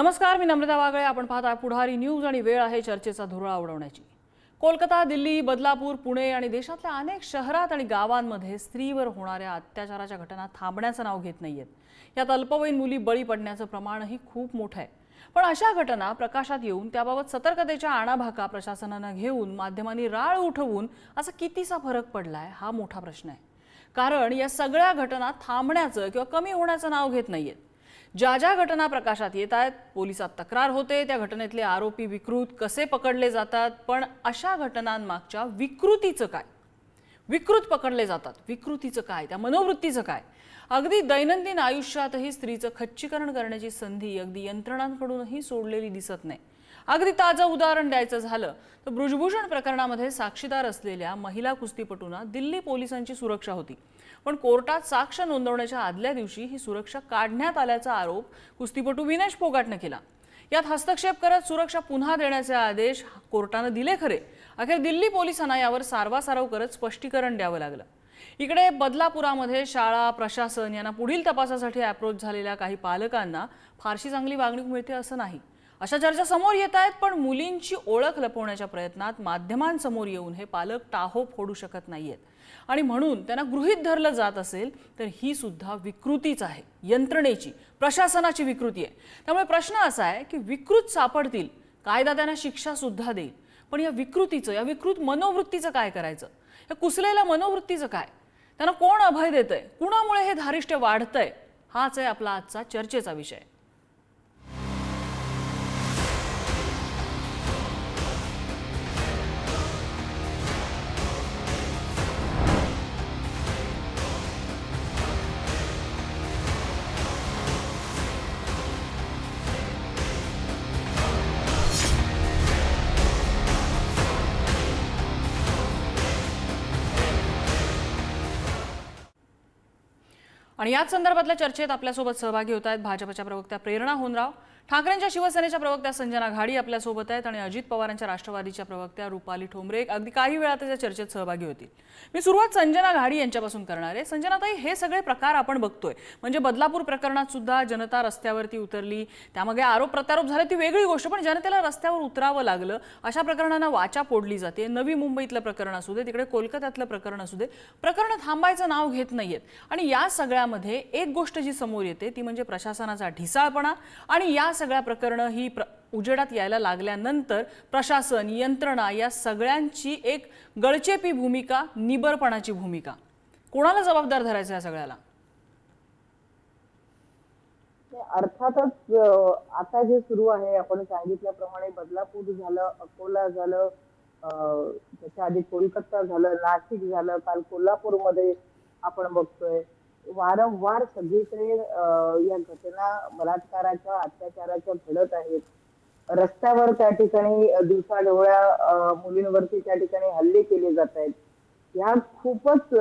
नमस्कार मी नम्रता वागळे. आपण पाहता पुढारी न्यूज आणि वेळ आहे चर्चेचा धुरळा उडवण्याची. कोलकाता दिल्ली बदलापूर पुणे आणि देशातल्या अनेक शहरात आणि गावांमध्ये स्त्रीवर होणाऱ्या अत्याचाराच्या घटना थांबण्याचं नाव घेत नाहीयेत. यात अल्पवयीन मुली बळी पडण्याचं प्रमाणही खूप मोठं आहे. पण अशा घटना प्रकाशात येऊन त्याबाबत सतर्कतेच्या आणाभाका प्रशासनानं घेऊन माध्यमांनी राळ उठवून असा कितीसा फरक पडलाय हा मोठा प्रश्न आहे. कारण या सगळ्या घटना थांबण्याचं किंवा कमी होण्याचं नाव घेत नाहीयेत. ज्या ज्या घटना प्रकाशात येत आहेत पोलिसात तक्रार होते त्या घटनेतले आरोपी विकृत कसे पकडले जातात पण अशा घटनांमागच्या विकृतीचं काय? विकृत पकडले जातात. विकृतीचं काय? त्या मनोवृत्तीचं काय? अगदी दैनंदिन आयुष्यातही स्त्रीचं खच्चीकरण करण्याची संधी अगदी यंत्रणांकडूनही सोडलेली दिसत नाही. अगदी ताजं उदाहरण द्यायचं झालं तर ब्रुजभूषण प्रकरणामध्ये साक्षीदार असलेल्या महिला कुस्तीपटूंना दिल्ली पोलिसांची सुरक्षा होती. पण कोर्टात साक्ष नोंदवण्याच्या आदल्या दिवशी ही सुरक्षा काढण्यात आल्याचा आरोप कुस्तीपटू विनेश फोगाटनं केला. यात हस्तक्षेप करत सुरक्षा पुन्हा देण्याचे आदेश कोर्टानं दिले खरे. अखेर दिल्ली पोलिसांना यावर सारवासारव करत स्पष्टीकरण द्यावं लागलं. इकडे बदलापुरामध्ये शाळा प्रशासन यांना पुढील तपासासाठी अप्रोच झालेल्या काही पालकांना फारशी चांगली वागणूक मिळते असं नाही. अशा चर्चा समोर येत आहेत पण मुलींची ओळख लपवण्याच्या प्रयत्नात माध्यमांसमोर येऊन हे पालक टाहो फोडू शकत नाहीयेत. आणि म्हणून त्यांना गृहीत धरलं जात असेल तर ही सुद्धा विकृतीच आहे. यंत्रणेची प्रशासनाची विकृती आहे. त्यामुळे प्रश्न असा आहे की विकृत सापडतील कायदा त्यांना शिक्षा सुद्धा देईल पण या विकृतीचं या विकृत मनोवृत्तीचं काय करायचं? या कुसलेल्या मनोवृत्तीचं काय? त्यांना कोण अभय देतंय? कुणामुळे हे धारिष्ट्य वाढतंय? हाच आहे आपला आजचा चर्चेचा विषय. आणि याच संदर्भातल्या चर्चेत आपल्यासोबत सहभागी होत आहेत भाजपच्या प्रवक्त्या प्रेरणा होनराव. ठाकरेंच्या शिवसेनेच्या प्रवक्त्या संजना घाडी आपल्यासोबत आहेत आणि अजित पवारांच्या राष्ट्रवादीच्या प्रवक्त्या रुपाली ठोंबरे. अगदी काही वेळातच या चर्चेत सहभागी होतील. मी सुरुवात संजना घाडी यांच्यापासून करणार आहे. संजनाताई हे सगळे प्रकार आपण बघतोय. म्हणजे बदलापूर प्रकरणात सुद्धा जनता रस्त्यावरती उतरली. त्यामागे आरोप प्रत्यारोप झाले ती वेगळी गोष्ट. पण जनतेला रस्त्यावर उतरावं लागलं. अशा प्रकरणांना वाचा फोडली जाते. नवी मुंबईतलं प्रकरण असू दे तिकडे कोलकात्यातलं प्रकरण असू दे प्रकरणं थांबायचं नाव घेत नाहीयेत. आणि या सगळ्यामध्ये एक गोष्ट जी समोर येते ती म्हणजे प्रशासनाचा ढिसाळपणा. आणि या सगळ्या प्रकरणं ही प्र उजेडात यायला लागल्यानंतर प्रशासन यंत्रणा या सगळ्यांची एक गळचेपी भूमिका निबरपणाची भूमिका. कोणाला जबाबदार धरायचं या सगळ्याला? अर्थातच आता जे सुरू आहे आपण सांगितल्याप्रमाणे बदलापूर झालं अकोला झालं त्याच्या आधी कोलकाता झालं नाशिक झालं काल कोल्हापूरमध्ये आपण बघतोय. वारंवार सगळीकडे या घटना बलात्काराच्या अत्याचाराच्या घडत आहेत. रस्त्यावर त्या ठिकाणी दिवसाढवळ्या डोळ्या मुलींवरती त्या ठिकाणी हल्ले केले जात आहेत. ह्या खूपच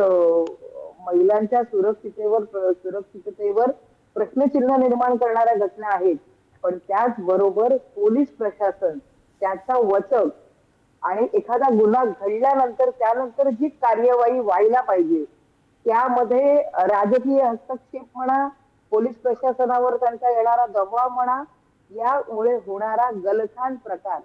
महिलांच्या सुरक्षितेवर सुरक्षिततेवर प्रश्नचिन्ह निर्माण करणाऱ्या घटना आहेत. पण त्याचबरोबर पोलीस प्रशासन त्याचा वचक आणि एखादा गुन्हा घडल्यानंतर त्यानंतर जी कार्यवाही व्हायला पाहिजे त्यामध्ये राजकीय हस्तक्षेप म्हणा पोलीस प्रशासनावर त्यांचा येणारा दबाव म्हणा यामुळे होणारा गलथान प्रकार.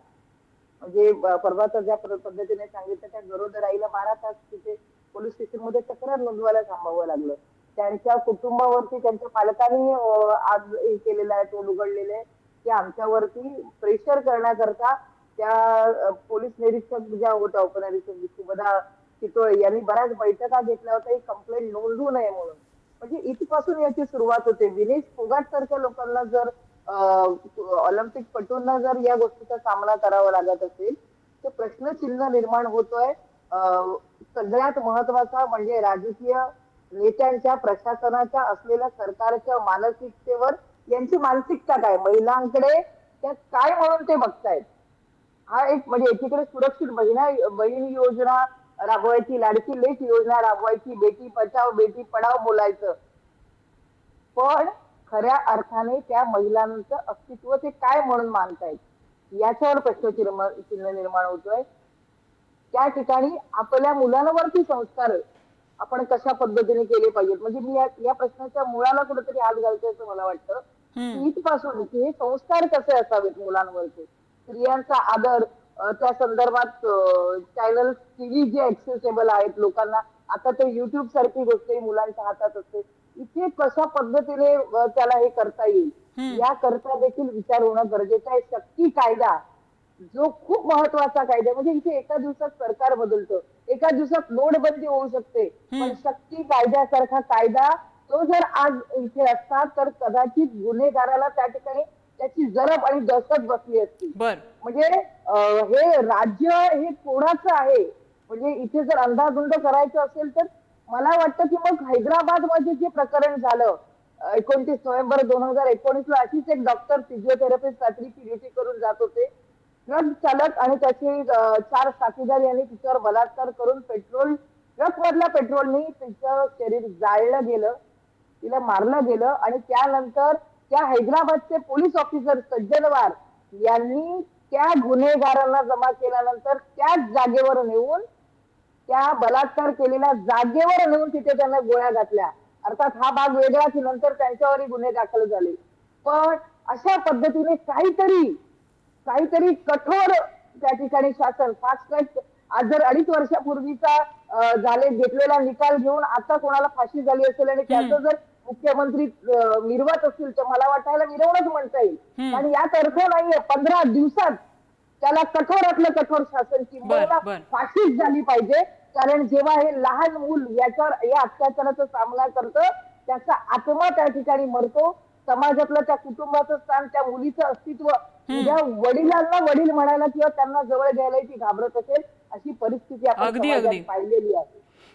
म्हणजे परवा तर ज्या पद्धतीने सांगितलं त्या गरोदर आईला बारा तास तिथे पोलीस स्टेशनमध्ये तक्रार नोंदवायला थांबावं लागलं. त्यांच्या कुटुंबावरती त्यांच्या पालकांनी आज हे केलेलं आहे तो उघडलेले आहे. की आमच्यावरती प्रेशर करण्याकरता त्या पोलीस निरीक्षक ज्या होत्या उपनिरीक्षक सुभदा चितोळे यांनी बऱ्याच बैठका घेतल्या होत्या. ही कंप्लेंट नोंदवू नये म्हणून. म्हणजे इथपासून याची सुरुवात होते. विनेश फोगाट सारख्या लोकांना जर ऑलिम्पिक पटूंना जर या गोष्टीचा सामना करावा लागत असेल तर प्रश्नचिन्ह निर्माण होतोय. सगळ्यात महत्त्वाचा म्हणजे राजकीय नेत्यांच्या प्रशासनाच्या असलेल्या सरकारच्या मानसिकतेवर यांची मानसिकता काय? महिलांकडे त्या काय म्हणून ते बघतायत? हा एक म्हणजे एकीकडे सुरक्षित बहिणा बहीण योजना राबवायची लाडकी लेख योजना राबवायची बेटी बचाव बेटी पढाव बोलायचं. पण खऱ्या अर्थाने त्या महिलांचं अस्तित्व ते काय म्हणून मानतायत? याच्यावर प्रश्नचिन्ह चिन्ह निर्माण होतोय. त्या ठिकाणी आपल्या मुलांवरती संस्कार आपण कशा पद्धतीने केले पाहिजेत? म्हणजे मी या प्रश्नाच्या मुळाला कुठेतरी हात घालतोय असं मला वाटतं. इथपासून की हे संस्कार कसे असावेत मुलांवरचे स्त्रियांचा आदर त्या संदर्भात चॅनल टीव्ही जे ऍक्सेसेबल आहेत लोकांना आता ते युट्यूब सारखी गोष्ट ही मुलांच्या हातात असते. इथे कशा पद्धतीने त्याला हे करता येईल या करता देखील विचार होणं गरजेचं आहे. शक्ती कायदा जो खूप महत्त्वाचा कायदा. म्हणजे इथे एका दिवसात सरकार बदलतं एका दिवसात नोटबंदी होऊ शकते पण शक्ती कायद्यासारखा कायदा तो जर आज इथे असता तर कदाचित गुन्हेगाराला त्या ठिकाणी त्याची जरब आणि दहशत बसली असती. म्हणजे हे राज्य हे कोणाचं आहे? म्हणजे इथे जर अंधाधुंद करायचं असेल तर मला वाटतं की मग हैदराबादमध्ये जे प्रकरण झालं एकोणतीस नोव्हेंबर दोन हजार एकोणीस ला अशीच एक डॉक्टर फिजिओथेरपिस्ट रात्रीची ड्युटी करून जात होते. ट्रक चालक आणि त्याचे चार साथीदार यांनी तिच्यावर बलात्कार करून पेट्रोल ट्रक मधल्या पेट्रोलनी तिचं शरीर जाळलं गेलं तिला मारलं गेलं आणि त्यानंतर त्या हैदराबादचे पोलीस ऑफिसर सज्जनवार यांनी त्या गुन्हेगारांना जमा केल्यानंतर त्याच जागेवर नेऊन त्या बलात्कार केलेल्या जागेवर नेऊन तिथे त्यांना गोळ्या घातल्या. अर्थात हा भाग वेगळा की नंतर त्यांच्यावरही गुन्हे दाखल झाले. पण अशा पद्धतीने काहीतरी काहीतरी कठोर त्या ठिकाणी शासन फास्ट ट्रॅक आज जर अडीच वर्षापूर्वीचा झाले घेतलेला निकाल घेऊन आता कोणाला फाशी झाली असेल आणि त्याचं जर मुख्यमंत्री मिरवत असतील तर मला वाटायला मिरवणच म्हणता येईल. आणि यात अर्थ नाहीये. पंधरा दिवसात त्याला कठोरातलं कठोर शासन किंवा. फाशीच झाली पाहिजे. कारण जेव्हा हे लहान मूल याच्यावर या अत्याचाराचा सामना करतं त्याचा आत्मा त्या ठिकाणी मरतो. समाजातलं त्या कुटुंबाचं स्थान त्या मुलीचं अस्तित्व उद्या वडिलांना वडील म्हणायला किंवा त्यांना जवळ घ्यायला ती घाबरत असेल अशी परिस्थिती आपण. पाहिलेली आहे.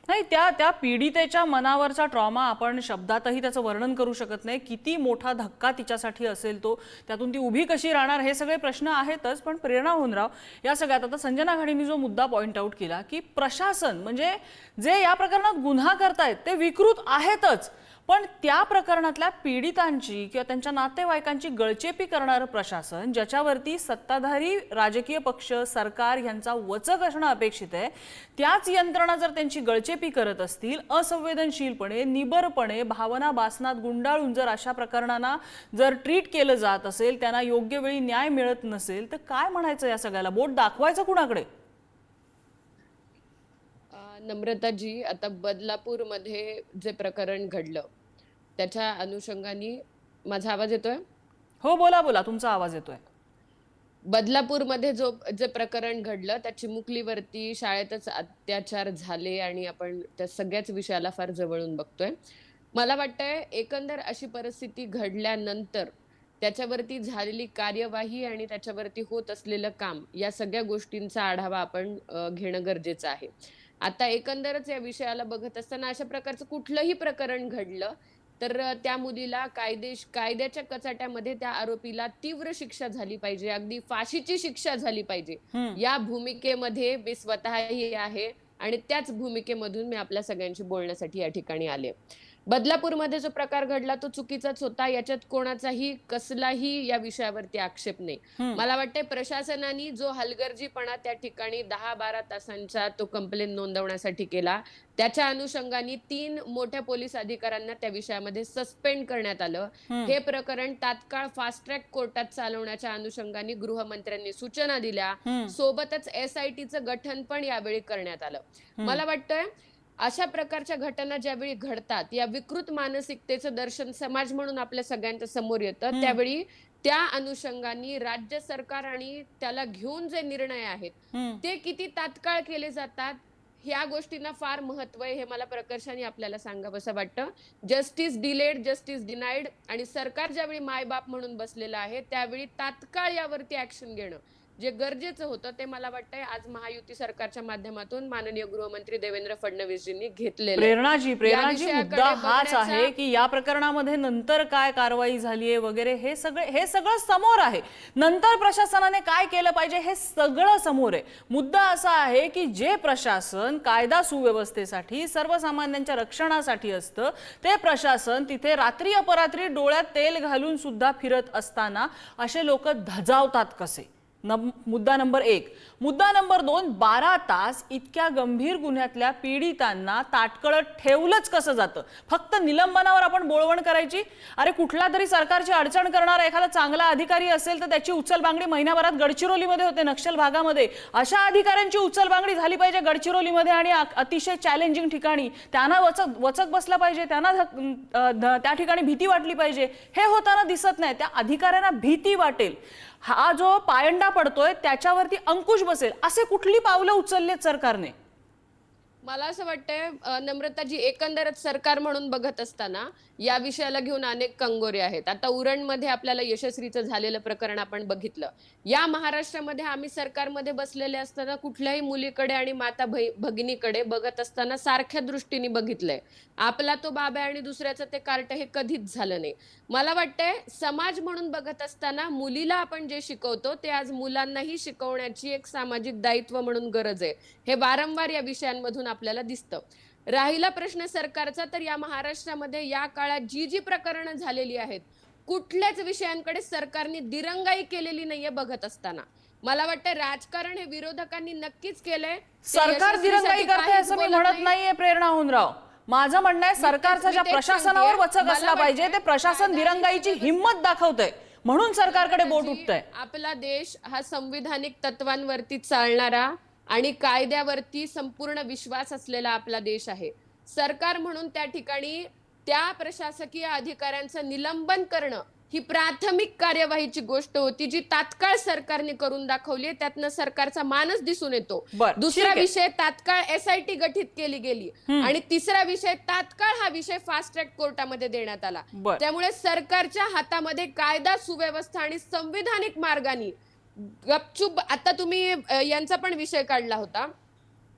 नाही त्या त्या पीडितेच्या मनावरचा ट्रॉमा आपण शब्दातही त्याचं वर्णन करू शकत नाही. किती मोठा धक्का तिच्यासाठी असेल तो त्यातून ती उभी कशी राहणार हे सगळे प्रश्न आहेतच पण प्रेरणा होनराव या सगळ्यात आता संजना घाडींनी जो मुद्दा पॉईंट आऊट केला की प्रशासन म्हणजे जे या प्रकरणात गुन्हा करतायत ते विकृत आहेतच. पण त्या प्रकरणातल्या पीडितांची किंवा त्यांच्या नातेवाईकांची गळचेपी करणारं प्रशासन ज्याच्यावरती सत्ताधारी राजकीय पक्ष सरकार यांचा वचक असणं अपेक्षित आहे त्याच यंत्रणा जर त्यांची गळचेपी करत असतील असंवेदनशीलपणे निबरपणे भावना बासनात गुंडाळून जर अशा प्रकरणांना जर ट्रीट केलं जात असेल त्यांना योग्य वेळी न्याय मिळत नसेल तर काय म्हणायचं या सगळ्याला? बोट दाखवायचं कुणाकडे? नम्रताजी आता बदलापूरमध्ये जे प्रकरण घडलं त्याच्या अनुषंगाने माझा आवाज येतोय? हो बोला बोला. तुमचा आवाज येतोय. बदलापूरमध्ये जो जे प्रकरण घडलं त्या चिमुकलीवरती शाळेतच अत्याचार झाले आणि आपण त्या सगळ्याच विषयाला फार जवळून बघतोय. मला वाटतंय एकंदर अशी परिस्थिती घडल्यानंतर त्याच्यावरती झालेली कार्यवाही आणि त्याच्यावरती होत असलेलं काम या सगळ्या गोष्टींचा आढावा आपण घेणं गरजेचं आहे. आता एकंदरच या विषयाला बघत असताना अशा प्रकारचं कुठलंही प्रकरण घडलं तर त्या मुलीला कायदेश कायद्याच्या कचाट्यामध्ये त्या आरोपीला तीव्र शिक्षा झाली पाहिजे अगदी फाशीची शिक्षा झाली पाहिजे. या भूमिकेमध्ये मी स्वतःही आहे आणि त्याच भूमिकेमधून मी आपल्या सगळ्यांशी बोलण्यासाठी या ठिकाणी आले. बदलापूरमध्ये जो प्रकार घडला तो चुकीचाच होता. याच्यात कोणाचाही कसलाही या विषयावरती आक्षेप नाही. मला वाटतंय प्रशासनाने जो हलगर्जीपणा त्या ठिकाणी दहा बारा तासांचा तो कंप्लेंट नोंदवण्यासाठी केला त्याच्या अनुषंगाने तीन मोठ्या पोलीस अधिकाऱ्यांना त्या विषयामध्ये सस्पेंड करण्यात आलं. हे प्रकरण तात्काळ फास्ट ट्रॅक कोर्टात चालवण्याच्या अनुषंगाने गृहमंत्र्यांनी सूचना दिल्या. सोबतच एस आय टीचं गठन पण यावेळी करण्यात आलं. मला वाटतंय अशा प्रकारच्या घटना ज्यावेळी घडतात या विकृत मानसिकतेचं दर्शन समाज म्हणून आपल्या सगळ्यांच्या समोर येतं त्यावेळी त्या अनुषंगाने राज्य सरकार आणि त्याला घेऊन जे निर्णय आहेत ते किती तात्काळ केले जातात ह्या गोष्टींना फार महत्त्व आहे हे मला प्रकर्षाने आपल्याला सांगावंसं वाटतं. जस्टिस डिलेड जस्टिस डिनाईड आणि सरकार ज्यावेळी मायबाप म्हणून बसलेलं आहे त्यावेळी तात्काळ यावरती ऍक्शन घेणं. जे गरजेचं होतं ते मला वाटतंय आज महायुती सरकारच्या माध्यमातून माननीय गृहमंत्री देवेंद्र फडणवीसजींनी घेतलेलं आहे. प्रेरणाजी प्रेरणाजी मुद्दा हाच आहे की या प्रकरणामध्ये नंतर काय कारवाई झालीये वगैरे हे सगळे हे सगळं समोर आहे. नंतर प्रशासनाने काय केलं पाहिजे हे सगळं समोर आहे. मुद्दा असा आहे की जे प्रशासन कायदा सुव्यवस्थेसाठी सर्वसामान्यांच्या रक्षणासाठी असतं ते प्रशासन तिथे रात्री अपरात्री डोळ्यात तेल घालून सुद्धा फिरत असताना असे लोक धजावतात कसे? मुद्दा नंबर एक. मुद्दा नंबर दोन बारा तास इतक्या गंभीर गुन्ह्यातल्या पीडितांना ताटकळत ठेवलंच कसं जातं? फक्त निलंबनावर आपण बोळवण करायची? अरे कुठला तरी सरकारची अडचण करणारा एखादा चांगला अधिकारी असेल तर त्याची उचलबांगडी महिन्याभरात गडचिरोलीमध्ये होते नक्षल भागामध्ये. अशा अधिकाऱ्यांची उचलबांगडी झाली पाहिजे गडचिरोलीमध्ये आणि अतिशय चॅलेंजिंग ठिकाणी. त्यांना वचक वचक बसला पाहिजे त्यांना त्या ठिकाणी भीती वाटली पाहिजे. हे होताना दिसत नाही. त्या अधिकाऱ्यांना भीती वाटेल. हा जो पायंडा पडतोय त्याच्यावरती अंकुश बसेल असे कुठली पावलं उचललेत सरकारने? मला असं वाटतंय नम्रताजी एकंदरच सरकार म्हणून बघत असताना या विषयाला घेऊन अनेक कंगोरे आहेत. आता उरणमध्ये आपल्याला यशस्वीचं झालेलं प्रकरण आपण बघितलं. या महाराष्ट्रामध्ये आम्ही सरकारमध्ये बसलेले असताना कुठल्याही मुलीकडे आणि माता भगिनीकडे बघत असताना सारख्या दृष्टीने बघितलंय. आपला तो बाबा आहे आणि दुसऱ्याचं ते कार्ट हे कधीच झालं नाही. मला वाटतंय समाज म्हणून बघत असताना मुलीला आपण जे शिकवतो ते आज मुलांनाही शिकवण्याची एक सामाजिक दायित्व म्हणून गरज आहे. हे वारंवार या विषयांमधून आपल्याला दिसतं. राहिला प्रश्न सरकारचा तर या महाराष्ट्रामध्ये या काळात जी जी प्रकरणं झालेली आहेत कुठल्याच विषयांकडे सरकारने दिरंगाई केलेली नाहीये बघत असताना. मला वाटतं राजकारण हे विरोधकांनी नक्कीच केलंय. सरकार दिरंगाई करते असं मी म्हणत नाही. नाहीये प्रेरणा होनराव माझं म्हणणं आहे सरकारचं ज्या प्रशासनावर. वचक असला पाहिजे ते प्रशासन दिरंगाईची हिंमत दाखवतंय. म्हणून सरकारकडे बोट उठतंय. आपला देश हा संविधानिक तत्वांवरती चालणारा आणि कायद्यावरती संपूर्ण विश्वास असलेला आपला देश आहे सरकार म्हणून त्या ठिकाणी त्या प्रशासकीय अधिकाऱ्यांचं निलंबन करणं ही प्राथमिक कार्यवाहीची गोष्ट होती जी तात्काळ सरकारने करून दाखवली. त्यातनं सरकारचा मानस दिसून येतो दुसरा. विषय तात्काळ एसआयटी गठीत केली गेली आणि तिसरा विषय तात्काळ हा विषय फास्ट ट्रॅक कोर्टामध्ये देण्यात आला. त्यामुळे सरकारच्या हातामध्ये कायदा सुव्यवस्था आणि संविधानिक मार्गाने गपचूप आता तुम्ही यांचा पण विषय काढला होता.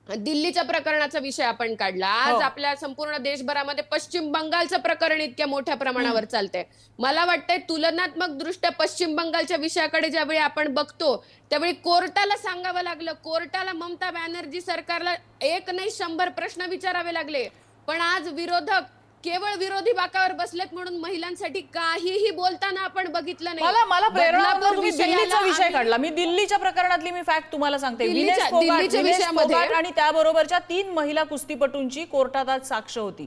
दिल्लीच्या प्रकरणाचा विषय आपण काढला. आज हो. आपल्या संपूर्ण देशभरामध्ये पश्चिम बंगालचं प्रकरण इतक्या मोठ्या प्रमाणावर चालतंय. मला वाटतंय तुलनात्मक दृष्ट्या पश्चिम बंगालच्या विषयाकडे ज्यावेळी आपण बघतो त्यावेळी कोर्टाला सांगावं लागलं. कोर्टाला ममता बॅनर्जी सरकारला एक नाही शंभर प्रश्न विचारावे लागले. पण आज विरोधक केवळ विरोधी बाकावर बसलेत म्हणून महिलांसाठी काहीही बोलताना आपण बघितलं नाही. मला मला प्रेरणा बदलापूर तुम्ही विषयाला दिल्लीचा विषय आम्ही- काढला. मी दिल्लीच्या प्रकरणातली मी फॅक्ट तुम्हाला सांगते. दिल्लीच्या- विनेश फोगाट दिल्लीच्या विनेश विषयामध्ये- फोगाट आणि त्याबरोबरच्या तीन महिला कुस्तीपटूंची कोर्टात आज साक्ष होती.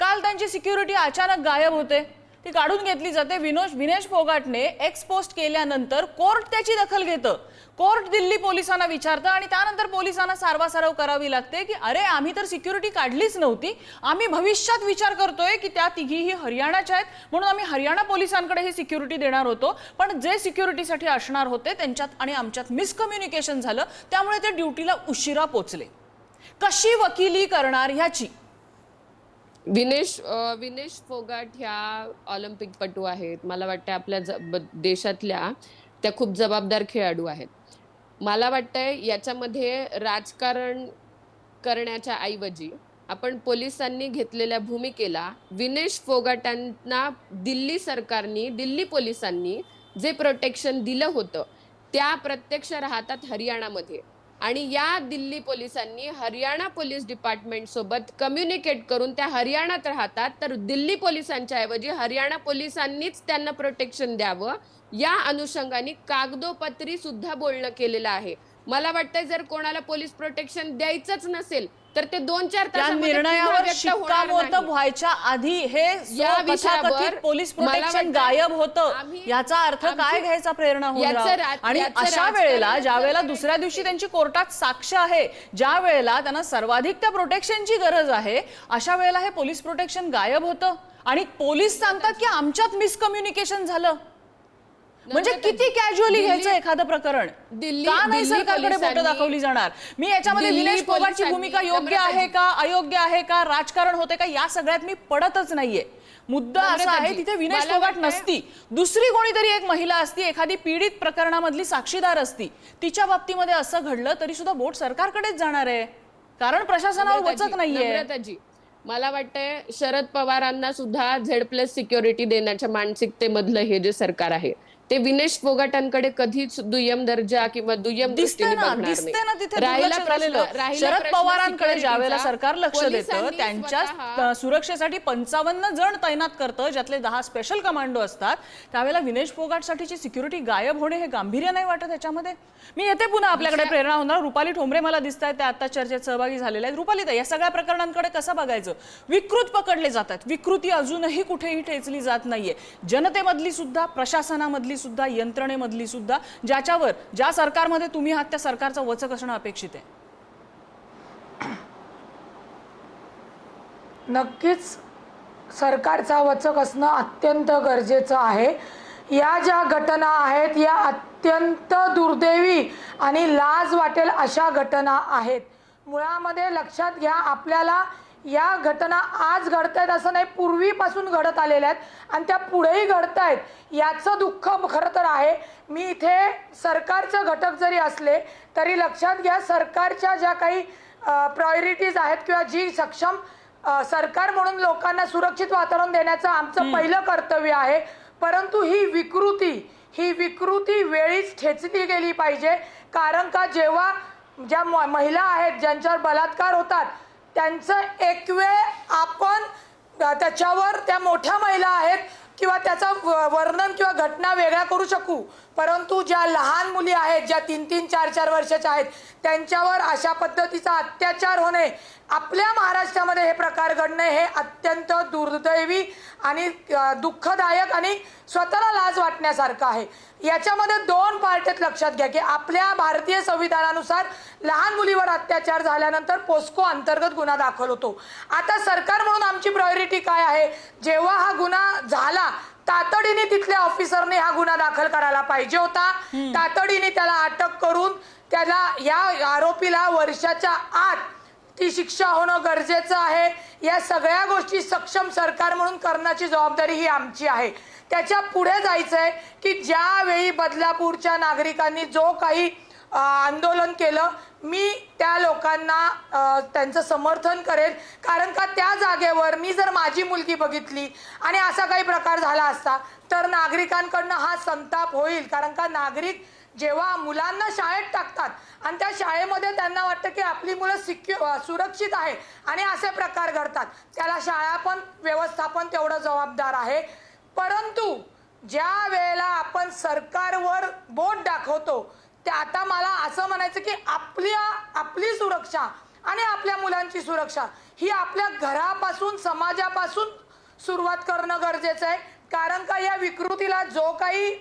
काल त्यांची सिक्युरिटी अचानक गायब होते. ती काढून घेतली जाते. विनोश विनेश फोगाटने एक्स पोस्ट केल्यानंतर कोर्ट त्याची दखल घेतं. कोर्ट दिल्ली पोलिसांना विचारतं आणि त्यानंतर पोलिसांना सारवासारव करावी लागते की अरे आम्ही तर सिक्युरिटी काढलीच नव्हती. आम्ही भविष्यात विचार करतोय की त्या तिघीही हरियाणाच्या आहेत. म्हणून आम्ही हरियाणा पोलिसांकडे ही सिक्युरिटी देणार होतो. पण जे सिक्युरिटीसाठी असणार होते त्यांच्यात आणि आमच्यात मिसकम्युनिकेशन झालं. त्यामुळे ते ड्युटीला उशिरा पोचले. कशी वकिली करणार ह्याची? विनेश विनेश फोगाट ह्या ऑलिम्पिकपटू आहेत. मला वाटतं आपल्या ज- देशातल्या त्या खूप जबाबदार खेळाडू आहेत. मला वाटतंय याच्यामध्ये राजकारण करण्याच्या ऐवजी आपण पोलिसांनी घेतलेल्या भूमिकेला विनेश फोगाटांना दिल्ली सरकारनी दिल्ली पोलिसांनी जे प्रोटेक्शन दिलं होतं त्या प्रत्यक्ष राहतात हरियाणामध्ये. आणि या दिल्ली पोलिसांनी हरियाणा पोलीस डिपार्टमेंट सोबत कम्युनिकेट करून त्या हरियाणात राहतात तर दिल्ली पोलिसांच्या ऐवजी हरियाणा पोलिसांनीच त्यांना प्रोटेक्शन द्यावं या अनुषंगाने कागदोपत्री सुद्धा बोलणं केलेलं आहे. मला वाटतं जर कोणाला पोलीस प्रोटेक्शन द्यायचंच नसेल तर ते दोन चार त्या तासामध्ये निर्णयावर शिक्कामोर्तब. व्हायच्या आधी हे या विषयावर पोलीस प्रोटेक्शन गायब होतं याचा अर्थ काय घ्यायचा प्रेरणा आणि अशा वेळेला ज्या वेळेला दुसऱ्या दिवशी त्यांची कोर्टात साक्ष आहे ज्या वेळेला त्यांना सर्वाधिक त्या प्रोटेक्शनची गरज आहे अशा वेळेला हे पोलीस प्रोटेक्शन गायब होतं. आणि पोलीस सांगतात की आमच्यात मिसकम्युनिकेशन झालं. म्हणजे किती कॅज्युअली घ्यायचं एखादं प्रकरण? दिल्ली- का नाही दिल्ली सरकारकडे बोट दाखवली जाणार? मी याच्यामध्ये विनेश फोगाटची पोलिसांनी- भूमिका योग्य आहे. का अयोग्य आहे का राजकारण होते का या सगळ्यात मी पडतच नाहीये. मुद्दा असा आहे तिथे विनेश फोगाट नसती. दुसरी कोणीतरी एक महिला असती एखादी पीडित प्रकरणामधली साक्षीदार असती. तिच्या बाबतीमध्ये असं घडलं तरी सुद्धा बोट सरकारकडेच जाणार आहे. कारण प्रशासनावर वचक नम्रताजी- नाहीये मला वाटतंय शरद पवारांना सुद्धा झेड प्लस सिक्युरिटी देण्याच्या मानसिकतेमधलं हे जे सरकार आहे ते विनेश फोगाटांकडे कधीच दुय्यम दर्जा किंवा दुय्यम दिसते ना दिसते. ना तिथे शरद पवारांकडे ज्या वेळेला securityचा, सरकार लक्ष देतं त्यांच्या सुरक्षेसाठी पंचावन्न जण तैनात करतं ज्यातले दहा स्पेशल कमांडो असतात. त्यावेळेला विनेश फोगाटसाठीची सिक्युरिटी गायब होणे हे गांभीर्य नाही वाटत याच्यामध्ये? मी येते पुन्हा आपल्याकडे प्रेरणा होणार. रुपाली ठोंबरे मला दिसत आहेत त्या आता चर्चेत सहभागी झालेल्या आहेत. रुपाली या सगळ्या प्रकरणांकडे कसं बघायचं? विकृत पकडले जातात. विकृती अजूनही कुठेही ठेचली जात नाहीये. जनतेमधली सुद्धा प्रशासनामधली सुद्धा यंत्रणेमधली सुद्धा ज्याच्यावर ज्या सरकारमध्ये तुम्ही आहात त्या सरकारचं वचक असणं अपेक्षित आहे. नक्कीच सरकारचा वचक असणं अत्यंत गरजेचं आहे. या ज्या घटना आहेत या अत्यंत दुर्दैवी आणि लाज वाटेल अशा घटना आहेत. मुळामध्ये लक्षात घ्या आपल्याला या घटना आज घडत आहेत असं नाही पूर्वीपासून घडत आलेल्या आहेत आणि त्या पुढेही घडत आहेत याचं दुःख खरं तर आहे. मी इथे सरकारचं घटक जरी असले तरी लक्षात घ्या सरकारच्या ज्या काही प्रायोरिटीज आहेत किंवा जी सक्षम सरकार म्हणून लोकांना सुरक्षित वातावरण देण्याचं आमचं पहिलं कर्तव्य आहे. परंतु ही विकृती ही विकृती वेळीच ठेचली गेली पाहिजे. कारण का जेव्हा ज्या म- महिला आहेत ज्यांच्यावर बलात्कार होतात त्यांचं एकवे आपण त्याच्यावर त्या मोठ्या महिला आहेत किंवा त्याचं व- वर्णन किंवा घटना वेगळ्या करू शकू. परंतु ज्या लहान मुली आहेत ज्या तीन तीन चार चार वर्षाच्या आहेत त्यांच्यावर अशा पद्धतीचा अत्याचार होणे आपल्या महाराष्ट्रामध्ये हे प्रकार घडणे हे अत्यंत दुर्दैवी आणि दुःखदायक आणि स्वतःला लाज वाटण्यासारखं आहे. याच्यामध्ये दोन पार्ट्यात लक्षात घ्या की आपल्या भारतीय संविधानानुसार लहान मुलीवर अत्याचार झाल्यानंतर पोस्को अंतर्गत गुन्हा दाखल होतो. आता सरकार म्हणून आमची प्रायोरिटी काय आहे? जेव्हा हा गुन्हा झाला तातडीने तिथल्या ऑफिसरने हा गुन्हा दाखल करायला पाहिजे होता. तातडीने त्याला अटक करून त्याला या आरोपीला वर्षाच्या आत ती शिक्षा होणं गरजेचं आहे. या सगळ्या गोष्टी सक्षम सरकार म्हणून करण्याची जबाबदारी ही आमची आहे. त्याच्या पुढे जायचंय की ज्यावेळी बदलापूरच्या नागरिकांनी जो काही आंदोलन केलं मी त्या लोकांना त्यांचं समर्थन करेन. कारण का त्या जागेवर मी जर माझी मुलगी बघितली आणि असा काही प्रकार झाला असता तर नागरिकांकडनं हा संताप होईल. कारण का नागरिक जेव्हा मुलांना शाळेत टाकतात आणि त्या शाळेमध्ये त्यांना वाटतं की आपली मुलं सिक्यु सुरक्षित आहे आणि असे प्रकार घडतात त्याला शाळा पण व्यवस्थापन तेवढं जबाबदार आहे. परंतु ज्या वेळेला आपण सरकारवर बोट दाखवतो ते आता मला असं म्हणायचं की आपल्या आपली सुरक्षा आणि आपल्या मुलांची सुरक्षा ही आपल्या घरापासून समाजापासून सुरुवात करणं गरजेचं आहे. कारण का या विकृतीला जो काही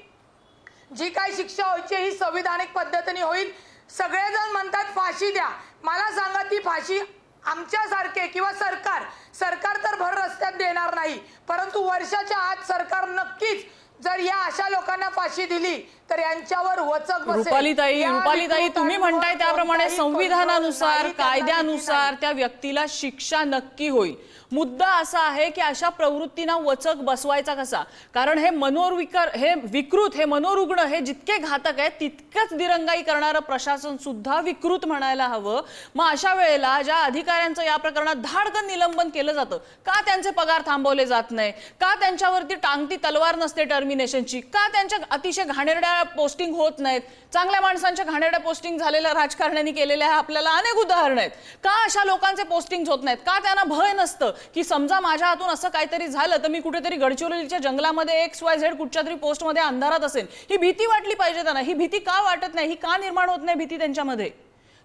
जी काही शिक्षा व्हायची ही संविधानिक पद्धतीने होईल. सगळेजण म्हणतात फाशी द्या. मला सांगा ती फाशी आमच्यासारखे किंवा सरकार सरकार तर भर रस्त्यात देणार नाही परंतु वर्षाच्या आत सरकार नक्कीच जर या अशा लोकांना फाशी दिली तर यांच्यावर वचक. रुपालीताई रुपालीताई तुम्ही म्हणताय त्याप्रमाणे संविधानानुसार कायद्यानुसार त्या व्यक्तीला शिक्षा नक्की होईल. मुद्दा असा आहे की अशा प्रवृत्तींना वचक बसवायचा कसा? कारण हे मनोविकार हे विकृत हे मनोरुग्ण हे जितके घातक आहेत तितकंच दिरंगाई करणारं प्रशासन सुद्धा विकृत म्हणायला हवं. मग अशा वेळेला ज्या अधिकाऱ्यांचं या प्रकरणात धाडकन निलंबन केलं जातं का त्यांचे पगार थांबवले जात नाही? का त्यांच्यावरती टांगती तलवार नसते टर्मिनेशनची का त्यांच्या अतिशय घाणेरड्या पोस्टिंग होत नाहीत? चांगल्या माणसांच्या घाणेरड्या पोस्टिंग झालेल्या राजकारण्यांनी केलेल्या आपल्याला अनेक उदाहरणं आहेत. का अशा लोकांचे पोस्टिंग होत नाहीत? का त्यांना भय नसतं की समजा माझ्या हातून असं काहीतरी झालं तर मी कुठेतरी गडचिरोलीच्या जंगलामध्ये एक्स वाय झेड कुठच्या तरी पोस्टमध्ये अंधारात असेल ही भीती वाटली पाहिजे त्यांना. ही भीती का वाटत नाही? ही का निर्माण होत नाही भीती त्यांच्यामध्ये?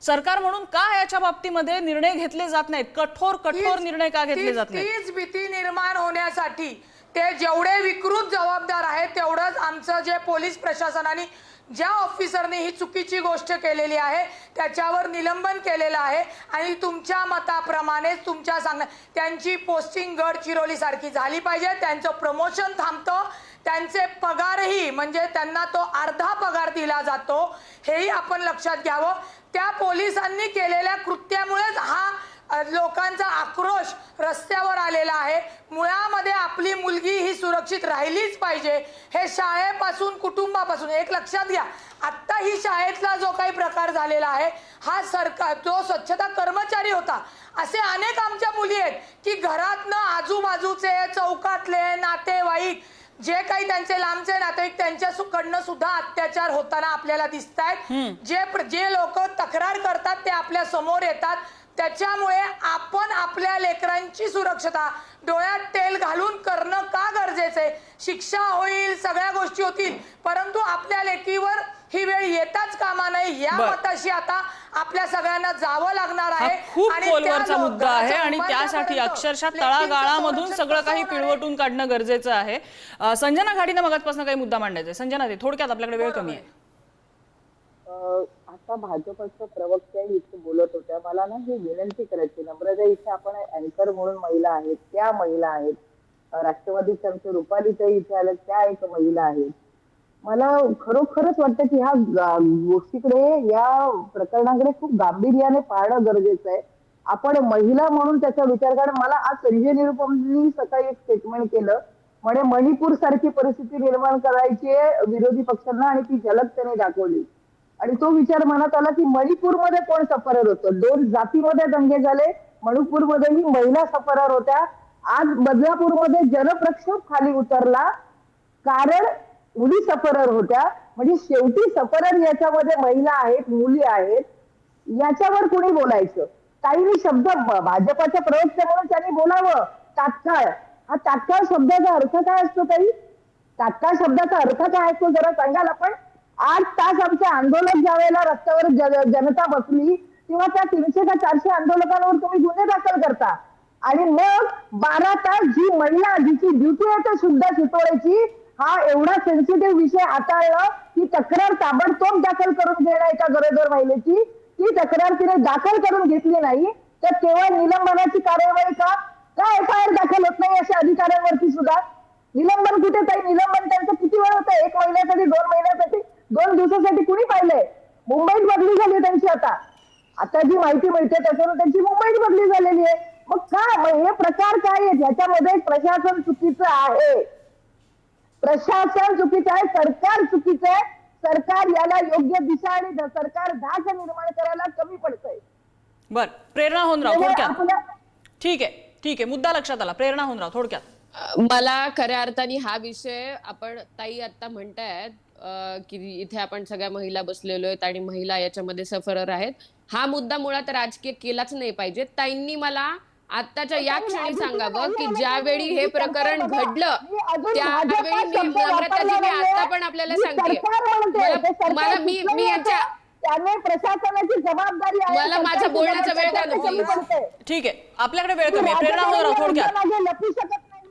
सरकार म्हणून का याच्या बाबतीमध्ये निर्णय घेतले जात नाहीत? कठोर कठोर निर्णय का घेतले जात नाहीत? तीच भीती निर्माण होण्यासाठी ते जेवढे विकृत जबाबदार आहेत तेवढंच आमचं जे पोलीस प्रशासनाने ज्या ऑफिसरने ही चुकीची गोष्ट केलेली आहे त्याच्यावर निलंबन केलेलं आहे आणि तुमच्या मताप्रमाणेच तुमच्या सांगण्या त्यांची पोस्टिंग गडचिरोलीसारखी झाली पाहिजे. त्यांचं प्रमोशन थांबतं. त्यांचे पगारही म्हणजे त्यांना तो अर्धा पगार दिला जातो हेही आपण लक्षात घ्यावं. त्या पोलिसांनी केलेल्या कृत्यामुळेच हा लोकांचा आक्रोश रस्त्यावर आलेला आहे. मुळामध्ये आपली मुलगी ही सुरक्षित राहिलीच पाहिजे. हे शाळेपासून कुटुंबापासून एक लक्षात घ्या. आत्ता ही शाळेतला जो काही प्रकार झालेला आहे हा सरकार जो स्वच्छता कर्मचारी होता. असे अनेक आमच्या मुली आहेत की घरातनं आजूबाजूचे चौकातले नातेवाईक जे काही त्यांचे लांबचे नातेवाईक त्यांच्याकडनं सुद्धा अत्याचार होताना आपल्याला दिसत आहेत जे जे लोक तक्रार करतात ते आपल्यासमोर येतात. त्याच्यामुळे आपण आपल्या लेकरांची सुरक्षता डोळ्यात तेल घालून करणं का गरजेचं आहे? शिक्षा होईल सगळ्या गोष्टी होतील परंतु आपल्या लेकीवर ही वेळ येताच कामा नाही या. मताशी आता आपल्या सगळ्यांना जावं लागणार हा आहे खूप खोलवरचा मुद्दा आहे आणि त्यासाठी अक्षरशः तळागाळामधून सगळं काही? पिळवटून काढणं गरजेचं आहे. संजना घाडीनं मगाचपासून काही मुद्दा मांडायचा आहे. संजना ते थोडक्यात आपल्याकडे वेळ कमी आहे. आता भाजपच्या प्रवक्त्या इथे बोलत होत्या. मला ना ही विनंती करायची नम्रता इथे आपण अँकर म्हणून महिला आहेत त्या महिला आहेत. राष्ट्रवादी राष्ट्रवादीच्या आमच्या रुपालीताई इथे आल्या त्या एक महिला आहेत. मला खरोखरच वाटतं की ह्या गोष्टीकडे या प्रकरणाकडे खूप गांभीर्याने पाहणं गरजेचं आहे. आपण महिला म्हणून त्याचा विचार कारण मला आज संजय निरुपमनी सकाळी एक स्टेटमेंट केलं. म्हणे मणिपूर सारखी परिस्थिती निर्माण करायची आहे विरोधी पक्षांना आणि ती झलक त्याने दाखवली. आणि तो विचार मनात आला की मणिपूरमध्ये कोण सफरर होतं? दोन जातीमध्ये दंगे झाले. मणिपूरमध्येही महिला सफरर होत्या. आज बदलापूरमध्ये जनप्रक्षोभ खाली उतरला. कारण मुली सफरर होत्या. म्हणजे शेवटी सफरर याच्यामध्ये महिला आहेत मुली आहेत. याच्यावर कुणी बोलायचं? काही शब्द भाजपाच्या प्रवक्त्या म्हणून त्यांनी बोलावं. तात्काळ. हा तात्काळ शब्दाचा अर्थ काय असतो ताई? तात्काळ शब्दाचा अर्थ काय असतो जरा सांगाल आपण? आठ तास आमचे आंदोलक ज्या वेळेला रस्त्यावर जनता बसली किंवा त्या तीनशे का चारशे आंदोलकांवर तुम्ही गुन्हे दाखल करता. आणि मग बारा तास जी महिला जिची ड्युटी आहे ते सुद्धा शितोळ्याची हा एवढा सेन्सिटिव्ह विषय हाताळला की तक्रार ताबडतोब दाखल करून घेणं एका गरोदर महिलेची. ती तक्रार तिने दाखल करून घेतली नाही. तर केवळ निलंबनाची कार्यवाही का? का एफ आय आर दाखल होत नाही अशा अधिकाऱ्यांवरती सुद्धा? निलंबन कुठे काही निलंबन त्यांचं किती वेळ होतं? एक महिन्यासाठी दोन महिन्यासाठी? दोन दिवसासाठी कुणी पाहिलंय? मुंबईत बदली झाली त्यांची आता. आता जी माहिती मिळते त्याच्यावर त्यांची मुंबईत बदली झालेली आहे. मग का मग हे प्रकार काय आहेत? ह्याच्यामध्ये प्रशासन चुकीचं आहे. प्रशासन चुकीचं आहे सरकार चुकीचं आहे. सरकार याला योग्य दिशा आणि सरकार धाक निर्माण करायला कमी पडतंय. बर प्रेरणा थोडक्यात. आपल्या ठीक आहे ठीक आहे. मुद्दा लक्षात आला. प्रेरणा होनराव थोडक्यात. मला खऱ्या अर्थाने हा विषय आपण ताई आता म्हणतायत की इथे आपण सगळ्या महिला बसलेलो आहेत आणि महिला याच्यामध्ये सफरर आहेत. हा मुद्दा मुळात राजकीय केलाच नाही पाहिजे. ताईंनी मला आताच्या या क्षणी सांगावं की ज्यावेळी हे प्रकरण घडलं त्यावेळी मी नम्रताजी मी आता पण आपल्याला सांगते मला मला- मी मी याच्या त्याने प्रशासनाची जबाबदारी आहे. मला माझा सरकारची बोलण्याचा वेळ द्या ना, जबाबदारी कमी please. पडते. ठीक आहे. आपल्याकडे वेळ कमी आहे. प्रेरणा होनराव राजकारण्यांना थोडक्यात मागे लपू शकत नाही.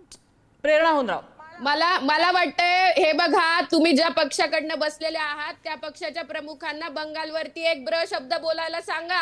प्रेरणा होनराव मला मला वाटतंय हे बघा तुम्ही ज्या पक्षाकडनं बसलेले आहात त्या पक्षाच्या प्रमुखांना बंगालवरती एक ब्र शब्द बोलायला सांगा.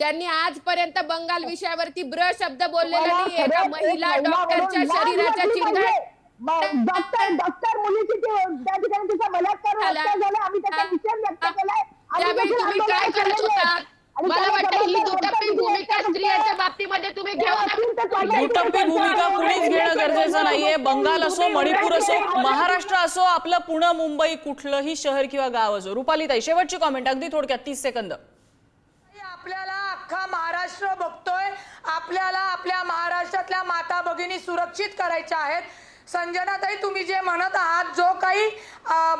त्यांनी आजपर्यंत बंगाल विषयावरती ब्र शब्द बोललेला नाही एका महिला डॉक्टरच्या शरीराच्या वाटली चिन्ह पाहिजे. म- डॉक्टर डॉक्टर मुलीची त्या ठिकाणी तिचा बलात्कार झाला. हत्या झाला. आम्ही त्याचा विचार व्यक्त केलाय. आम्ही त्यावेळी तुम्ही काय करत. होतात? मला वाटतं ही दुटप्पी भूमिका स्त्रियांच्या? बाबतीमध्ये तुम्ही. दुटप्पी भूमिका कुणीच घेणं गरजेचं नाहीये. बंगाल असो मणिपूर असो महाराष्ट्र असो आपलं पुणे मुंबई कुठलंही शहर किंवा गाव असो. रुपालीताई शेवटची कॉमेंट अगदी थोडक्यात तीस सेकंद आपल्याला अख्खा महाराष्ट्र बघतोय. आपल्याला आपल्या महाराष्ट्रातल्या माता भगिनी सुरक्षित करायच्या आहेत. संजनाताई तुम्ही जे म्हणत आहात जो काही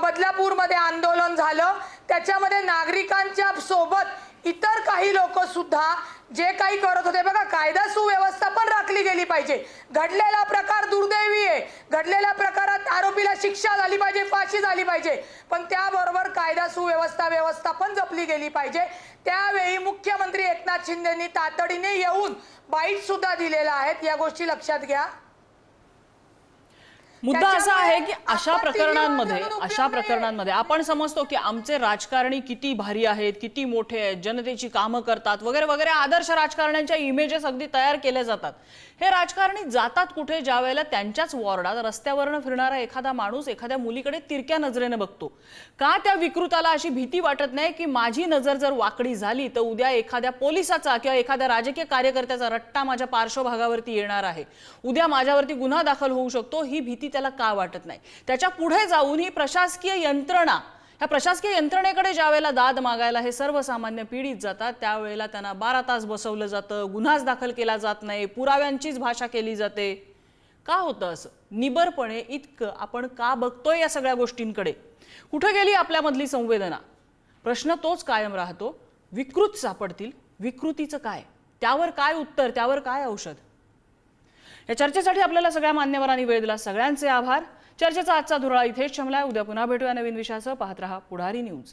बदलापूरमध्ये आंदोलन झालं त्याच्यामध्ये नागरिकांच्या सोबत इतर काही लोक सुद्धा जे काही करत होते बघा कायदा सुव्यवस्था पण राखली गेली पाहिजे. घडलेला प्रकार दुर्दैवी आहे. घडलेल्या प्रकारात आरोपीला शिक्षा झाली पाहिजे फाशी झाली पाहिजे. पण त्याबरोबर कायदा सुव्यवस्था व्यवस्था पण जपली गेली पाहिजे. त्यावेळी मुख्यमंत्री एकनाथ शिंदेनी तातडीने येऊन बाईट सुद्धा दिलेला आहेत. या गोष्टी लक्षात घ्या. मुद्दा असा आहे की अशा प्रकरणांमध्ये अशा. प्रकरणांमध्ये आपण समजतो की आमचे राजकारणी किती भारी आहेत किती मोठे आहेत जनतेची कामं करतात वगैरे वगैरे आदर्श राजकारण्यांच्या इमेजेस अगदी तयार केले जातात हे राजकारणी जातात कुठे ज्या वेळेला त्यांच्याच वॉर्डात रस्त्यावरनं फिरणारा एखादा माणूस एखाद्या मुलीकडे तिरक्या नजरेनं बघतो. का त्या विकृताला अशी भीती वाटत नाही की माझी नजर जर वाकडी झाली तर उद्या एखाद्या पोलिसाचा किंवा एखाद्या राजकीय कार्यकर्त्याचा रट्टा माझ्या पार्श्वभागावरती येणार आहे? उद्या माझ्यावरती गुन्हा दाखल होऊ शकतो ही भीती त्याला का वाटत नाही? त्याच्या पुढे जाऊन ही प्रशासकीय यंत्रणा ह्या प्रशासकीय यंत्रणेकडे ज्या वेळेला दाद मागायला हे सर्वसामान्य पीडित जातात त्यावेळेला त्यांना बारा तास बसवलं जातं गुन्हाच दाखल केला जात नाही पुराव्यांचीच भाषा केली जाते. का होतं असं? निबरपणे इतकं आपण का बघतोय या सगळ्या गोष्टींकडे? कुठं गेली आपल्यामधली संवेदना? प्रश्न तोच कायम राहतो. विकृत सापडतील. विकृतीचं काय? त्यावर काय उत्तर? त्यावर काय औषध? या चर्चेसाठी आपल्याला सगळ्या मान्यवरांनी वेळ दिला. सगळ्यांचे आभार. चर्चेचा आजचा धुराळा इथेच शमलाय उद्या पुन्हा भेटूया नवीन विषयासह. पाहत रहा पुढारी न्यूज.